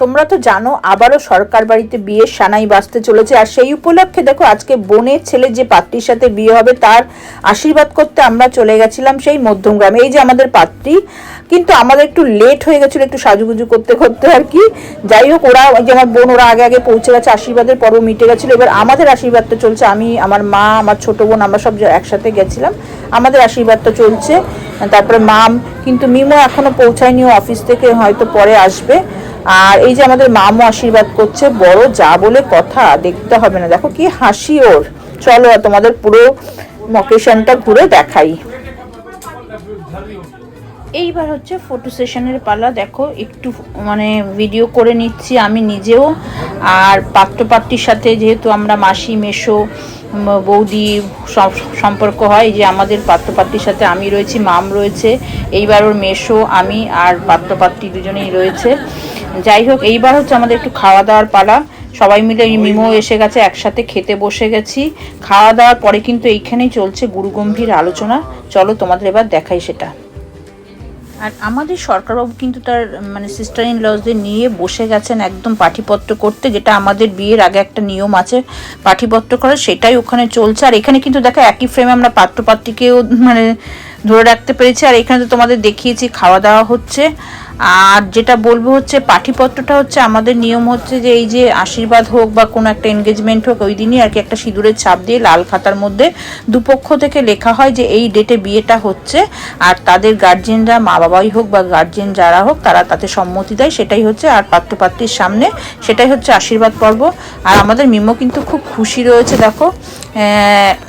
তোমরা তো জানো, আবারও সরকার বাড়িতে বিয়ের সানাই বাজতে চলেছে। আর সেই উপলক্ষে দেখো, আজকে বোনের ছেলে যে পাত্রীর সাথে বিয়ে হবে, তার আশীর্বাদ করতে আমরা চলে গেছিলাম সেই মধ্যমগ্রামে এই যে আমাদের পাত্রী, কিন্তু আমাদের একটু লেট হয়ে গেছিল একটু সাজুগুজু করতে করতে আর কি। যাই হোক, ওরা যে আমার বোন, ওরা আগে আগে পৌঁছে গেছে, আশীর্বাদের পর্ব মিটে গেছিল। এবার আমাদের আশীর্বাদটা চলছে। আমি, আমার মা, আমার ছোট বোন, আমরা সব একসাথে গেছিলাম। আমাদের আশীর্বাদটা চলছে। তারপরে মাম, কিন্তু মিমো এখনও পৌঁছায়নি অফিস থেকে হয়তো পরে আসবে। আর এই যে আমাদের মামও আশীর্বাদ করছে, বড় যা বলে কথা দেখতে হবে না। দেখো কি হাসি ওর। চলো তোমাদের পুরো মকেশনটা ঘুরে দেখাই। এইবার হচ্ছে ফটো সেশনের পালা। দেখো, একটু মানে ভিডিও করে নিচ্ছি আমি নিজেও। আর পাত্রপাত্রীর সাথে যেহেতু আমরা মাসি মেশো বৌদি সম্পর্ক হয় যে আমাদের পাত্রপাত্রীর সাথে আমি রয়েছি, মাম রয়েছে। এইবার ওর মেশো আমি আর পাত্রপাত্রী দুজনেই রয়েছে। যাই হোক, এইবার হচ্ছে আমাদের একটু খাওয়া দাওয়ার পালা। সবাই মিলে মিমো এসে গেছে, একসাথে খেতে বসে গেছি। খাওয়া দাওয়ার পরে কিন্তু এইখানেই চলছে গুরুগম্ভীর আলোচনা। চলো তোমাদের এবার দেখাই সেটা। আর আমাদের সরকারবাবু কিন্তু তার মানে সিস্টার ইন লজদের নিয়ে বসে গেছেন একদম পাঠিপত্র করতে, যেটা আমাদের বিয়ের আগে একটা নিয়ম আছে পাঠিপত্র করার সেটাই ওখানে চলছে। আর এখানে কিন্তু দেখো, একই ফ্রেমে আমরা পাত্রপাত্রীকেও মানে ধরে রাখতে পেরেছি। আর এখানে তো তোমাদের দেখিয়েছি খাওয়া দাওয়া হচ্ছে। আর যেটা বলব হচ্ছে পাঠিপত্রটা হচ্ছে আমাদের নিয়ম হচ্ছে যে এই যে আশীর্বাদ হোক বা কোনো একটা এনগেজমেন্ট হোক, ওই দিনই আর কি একটা সিঁদুরের ছাপ দিয়ে লাল খাতার মধ্যে দুপক্ষ থেকে লেখা হয় যে এই ডেটে বিয়েটা হচ্ছে। আর তাদের গার্জেনরা মা বাবাই হোক বা গার্জেন যারা হোক, তারা তাতে সম্মতি দেয়, সেটাই হচ্ছে আর পাত্রপাত্রীর সামনে সেটাই হচ্ছে আশীর্বাদ পর্ব। আর আমাদের মিমো কিন্তু খুব খুশি রয়েছে, দেখো।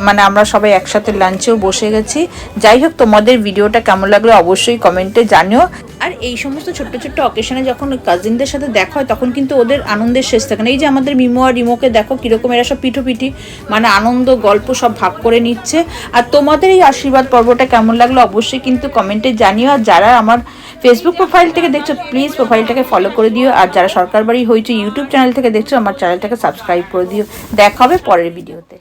মানে আমরা সবাই একসাথে লাঞ্চেও বসে গেছি। যাই হোক, তোমাদের ভিডিওটা কেমন লাগল অবশ্যই কমেন্টে জানিও। আর এই সমস্ত ছোট্ট ছোট্ট অকেশনে যখন কাজিনদের সাথে দেখা হয়, তখন কিন্তু ওদের আনন্দের শেষ থাকে না। এই যে আমাদের মিমো আর রিমোকে দেখো কীরকম এরা সব পিঠোপিঠি মানে আনন্দ, গল্প সব ভাগ করে নিচ্ছে। আর তোমাদের এই আশীর্বাদ পর্বটা কেমন লাগল অবশ্যই কিন্তু কমেন্টে জানিও। আর যারা আমার ফেসবুক প্রোফাইল থেকে দেখছ প্লিজ প্রোফাইলটাকে ফলো করে দিও। আর যারা সরকার বাড়ি হয়েছে ইউটিউব চ্যানেল থেকে দেখছ, আমার চ্যানেলটাকে সাবস্ক্রাইব করে দিও। দেখা হবে পরের ভিডিওতে